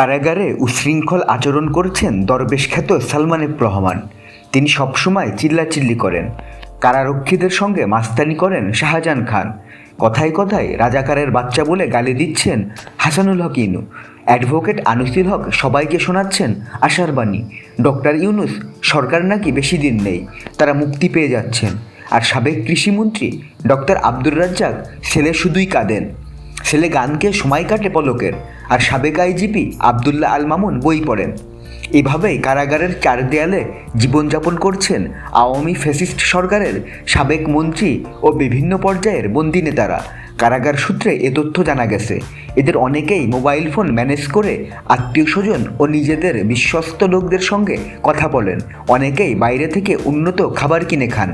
কারাগারে উশৃঙ্খল আচরণ করছেন দরবেশ খ্যাত সালমান রহমান। তিনি সবসময় চিল্লাচিল্লি করেন। কারারক্ষীদের সঙ্গে মাস্তানি করেন শাহজাহান খান। কথায় কথায় রাজাকারের বাচ্চা বলে গালি দিচ্ছেন হাসানুল হক ইনু। অ্যাডভোকেট আনিসুল হক সবাইকে শোনাচ্ছেন আশার বাণী। ডক্টর ইউনুস, সরকার নাকি বেশি দিন নেই, তারা মুক্তি পেয়ে যাচ্ছেন। আর সাবেক কৃষিমন্ত্রী ডক্টর আব্দুর রাজ্জাক ছেলে শুধুই কাঁদেন। ছেলে গানকে সময় কাটে পলকের, আর সাবেক আইজিপি আবদুল্লাহ আল মামুন বই পড়েন। এভাবেই কারাগারের চার দেয়ালে জীবনযাপন করছেন আওয়ামী ফ্যাসিস্ট সরকারের সাবেক মন্ত্রী ও বিভিন্ন পর্যায়ের বন্দি নেতারা। কারাগার সূত্রে এ তথ্য জানা গেছে। এদের অনেকেই মোবাইল ফোন ম্যানেজ করে আত্মীয় স্বজন ও নিজেদের বিশ্বস্ত লোকদের সঙ্গে কথা বলেন। অনেকেই বাইরে থেকে উন্নত খাবার কিনে খান।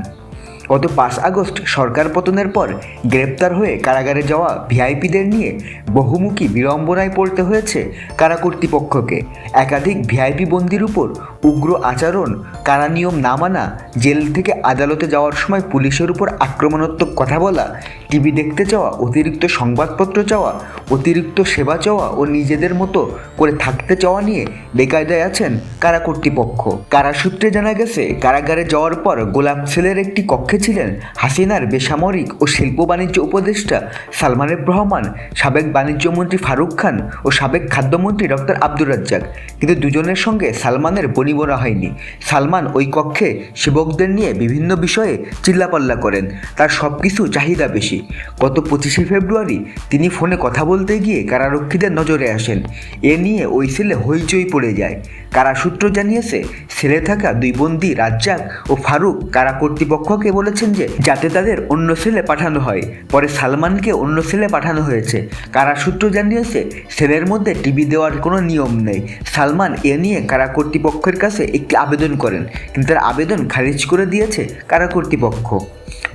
গত পাঁচ আগস্ট সরকার পতনের পর গ্রেপ্তার হয়ে কারাগারে যাওয়া ভিআইপিদের নিয়ে বহুমুখী বিড়ম্বনায় পড়তে হয়েছে কারা কর্তৃপক্ষকে। একাধিক ভিআইপি বন্দির উপর উগ্র আচরণ কারা নিয়ম না মানা, জেল থেকে আদালতে যাওয়ার সময় পুলিশের উপর আক্রমণাত্মক কথা বলা, টিভি দেখতে চাওয়া, অতিরিক্ত সংবাদপত্র চাওয়া, অতিরিক্ত সেবা চাওয়া ও নিজেদের মতো করে থাকতে চাওয়া নিয়ে বেকায়দায় আছেন কারা কর্তৃপক্ষ। কারা সূত্রে জানা গেছে, কারাগারে যাওয়ার পর গোলাপ সেলের একটি কক্ষে ছিলেন হাসিনার বেসামরিক ও শিল্প বাণিজ্য উপদেষ্টা সালমান রহমান, সাবেক বাণিজ্যমন্ত্রী ফারুক খান ও সাবেক খাদ্যমন্ত্রী ডক্টর আব্দুর রাজ্জাক। কিন্তু দুজনের সঙ্গে সালমানের বনিবনা হয়নি। সালমান ওই কক্ষে সেবকদের নিয়ে বিভিন্ন বিষয়ে চিল্লাপাল্লা করেন। তার সব কিছু চাহিদা বেশি। গত পঁচিশে ফেব্রুয়ারি তিনি ফোনে কথা বলতে গিয়ে কারারক্ষীদের নজরে আসেন। এ নিয়ে ওই ছেলে হইচই পড়ে যায়। কারা সূত্র জানিয়েছে? সেলে থাকা দুই বন্দী রাজ্জাক ও ফারুক কারা কর্তৃপক্ষকে বলেছেন যে যাতে তাদের অন্য সেলে পাঠানো হয়? পরে সালমানকে অন্য সেলে পাঠানো হয়েছে। কারা সূত্র জানিয়েছে? সেলের মধ্যে টিভি দেওয়ার কোনো নিয়ম নেই। সালমান এ নিয়ে কারা কর্তৃপক্ষের কাছে একটি আবেদন করেন, কিন্তু তার আবেদন খারিজ করে দিয়েছে কারা কর্তৃপক্ষ?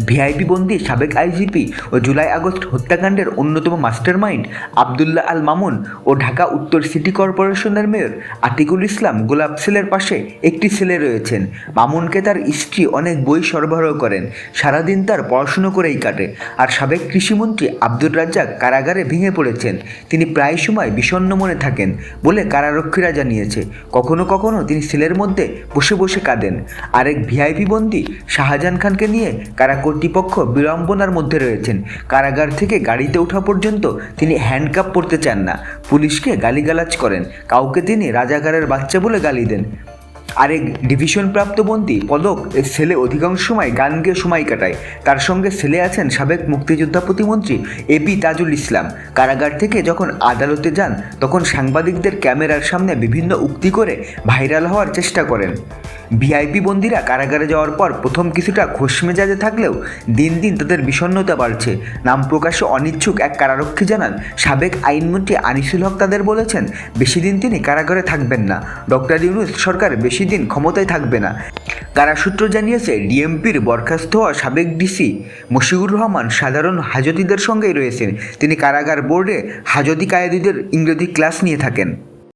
ভিআইপি বন্দি সাবেক আইজিপি ও জুলাই আগস্ট হত্যাকাণ্ডের অন্যতম মাস্টারমাইন্ড আবদুল্লাহ আল মামুন ও ঢাকা উত্তর সিটি কর্পোরেশনের মেয়র আতিকুল ইসলাম গোলাপ সেলের পাশে একটি ছেলে রয়েছেন। মামুনকে তার স্ত্রী অনেক বই সরবরাহ করেন। সারাদিন তার পড়াশুনো করেই কাটে। আর সাবেক কৃষিমন্ত্রী আব্দুর রাজ্জাক কারাগারে ভেঙে পড়েছেন। তিনি প্রায় সময় বিষণ্ণ মনে থাকেন বলে কারারক্ষীরা জানিয়েছে। কখনো কখনো তিনি সেলের মধ্যে বসে বসে কাঁদেন। আরেক ভিআইপি বন্দি শাহজাহান খানকে নিয়ে কারা কর্তৃপক্ষ বিড়ম্বনার মধ্যে রয়েছেন। কারাগার থেকে গাড়িতে ওঠা পর্যন্ত তিনি হ্যান্ডকাপ পরতে চান না। পুলিশকে গালিগালাজ করেন। কাউকে তিনি রাজাগারের বাচ্চা বলে গালি দেন। আরেক ডিভিশন প্রাপ্ত বন্দী পদক ছেলে অধিকাংশ সময় গান গেয়ে সময় কাটায়। তার সঙ্গে ছেলে আছেন সাবেক মুক্তিযোদ্ধা প্রতিমন্ত্রী এপি তাজুল ইসলাম। কারাগার থেকে যখন আদালতে যান, তখন সাংবাদিকদের ক্যামেরার সামনে বিভিন্ন উক্তি করে ভাইরাল হওয়ার চেষ্টা করেন। ভিআইপি বন্দিরা কারাগারে যাওয়ার পর প্রথম কিছুটা খোশ মেজাজে থাকলেও দিন দিন তাদের বিষণ্ণতা বাড়ছে। নাম প্রকাশে অনিচ্ছুক এক কারারক্ষী জানান, সাবেক আইনমন্ত্রী আনিসুল হক তাদের বলেছেন, বেশি দিন তিনি কারাগারে থাকবেন না। ডক্টর ইউনুস সরকার বেশি দিন ক্ষমতায় থাকবে না। কারা সূত্র জানিয়েছে, ডিএমপির বরখাস্ত হওয়া সাবেক ডিসি মশিউর রহমান সাধারণ হাজতিদের সঙ্গেই রয়েছেন। তিনি কারাগার বোর্ডে হাজতি কায়েদিদের ইংরেজি ক্লাস নিয়ে থাকেন।